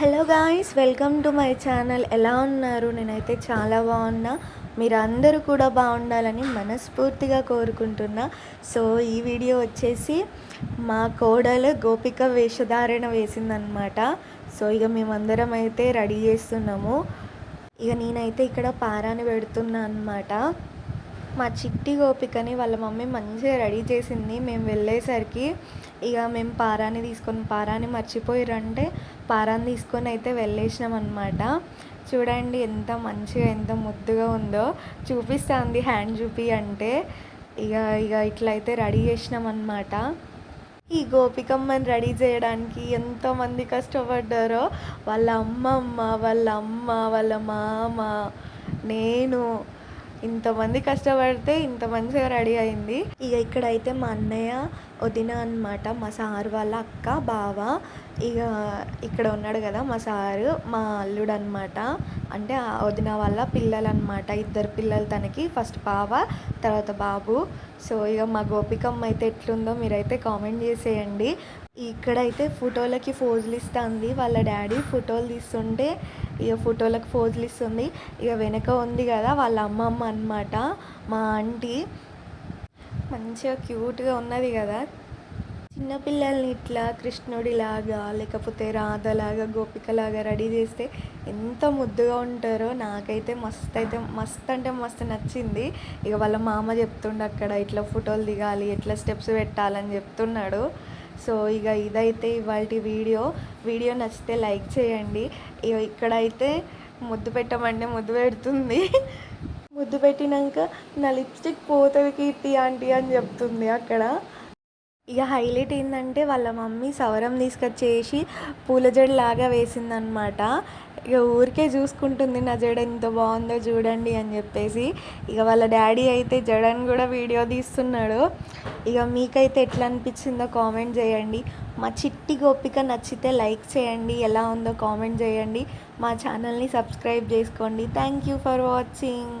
Hello guys welcome to my channel. ఎలా ఉన్నారు? నేనైతే చాలా బాగున్నా. మీరు అందరూ కూడా బాగుండాలని మనస్ఫూర్తిగా కోరుకుంటున్నా. సో ఈ వీడియో వచ్చేసి మా కోడలు గోపిక వేషధారణ వేసిందనమాట సో ఇక మేమందరం అయితే రెడీ చేస్తున్నాము. ఇక నేనైతే ఇక్కడ పారాని పెడుతున్నా అనమాట మా చిట్టి గోపికని వాళ్ళ మమ్మీ మంచిగా రెడీ చేసింది. మేము వెళ్ళేసరికి ఇక మేము పారాని తీసుకొని పారాని మర్చిపోయిరంటే పారాని తీసుకొని అయితే వెళ్ళేసినాం అనమాట చూడండి ఎంత మంచిగా ఎంత ముద్దుగా ఉందో. చూపిస్తుంది హ్యాండ్ చూపి అంటే. ఇక ఇక ఇట్లా అయితే రెడీ చేసినాం అనమాట ఈ గోపికమ్మని రెడీ చేయడానికి ఎంతోమంది కష్టపడ్డారో. వాళ్ళ అమ్మమ్మ వాళ్ళ అమ్మ వాళ్ళ మామ నేను ఇంతమంది కష్టపడితే ఇంత మంచిగా రెడీ అయింది. ఇక ఇక్కడైతే మా అన్నయ్య వదిన అనమాట మా సార్ వాళ్ళ అక్క బావ ఇక ఇక్కడ ఉన్నాడు కదా మా సారు మా అల్లుడు అనమాట అంటే ఆ వదిన వాళ్ళ పిల్లలు అనమాట ఇద్దరు పిల్లలు తనకి ఫస్ట్ బావ తర్వాత బాబు. సో ఇక మా గోపికమ్మ అయితే ఎట్లుందో మీరైతే కామెంట్ చేసేయండి. ఇక్కడైతే ఫోటోలకి ఫోజులు ఇస్తుంది వాళ్ళ డాడీ ఫోటోలు తీస్తుంటే ఇక ఫోటోలకు ఫోజులు ఇస్తుంది ఇక వెనక ఉంది కదా వాళ్ళ అమ్మమ్మ అనమాట మా ఆంటీ మంచిగా క్యూట్గా ఉన్నది కదా. చిన్నపిల్లల్ని ఇట్లా కృష్ణుడిలాగా లేకపోతే రాధలాగా గోపికలాగా రెడీ చేస్తే ఎంత ముద్దుగా ఉంటారో నాకైతే మస్తు అయితే మస్తు అంటే మస్తు నచ్చింది. ఇక వాళ్ళ మామ చెప్తుండే అక్కడ ఇట్లా ఫోటోలు దిగాలి ఎట్లా స్టెప్స్ పెట్టాలని చెప్తున్నాడు. సో ఇక ఇదైతే ఇవాళ వీడియో. వీడియో నచ్చితే లైక్ చేయండి. ఇక్కడైతే ముద్దు పెట్టమంటే ముద్దు పెడుతుంది. ముద్దు పెట్టినాక నా లిప్స్టిక్ పోతుంది కీర్తి ఆంటీ అని చెప్తుంది అక్కడ. ఇక హైలైట్ ఏంటంటే వాళ్ళ మమ్మీ సవరం తీసుకొచ్చేసి పూల జడ లాగా వేసిందనమాట ఇక ఊరికే చూసుకుంటుంది నా జడ ఎంత బాగుందో చూడండి అని చెప్పేసి. ఇక వాళ్ళ డాడీ అయితే జడని కూడా వీడియో తీస్తున్నాడు. ఇక మీకైతే ఎట్లా అనిపించిందో కామెంట్ చేయండి. మా చిట్టి గోపిక నచ్చితే లైక్ చేయండి ఎలా ఉందో కామెంట్ చేయండి. మా ఛానల్ని సబ్స్క్రైబ్ చేసుకోండి. Thank you for watching.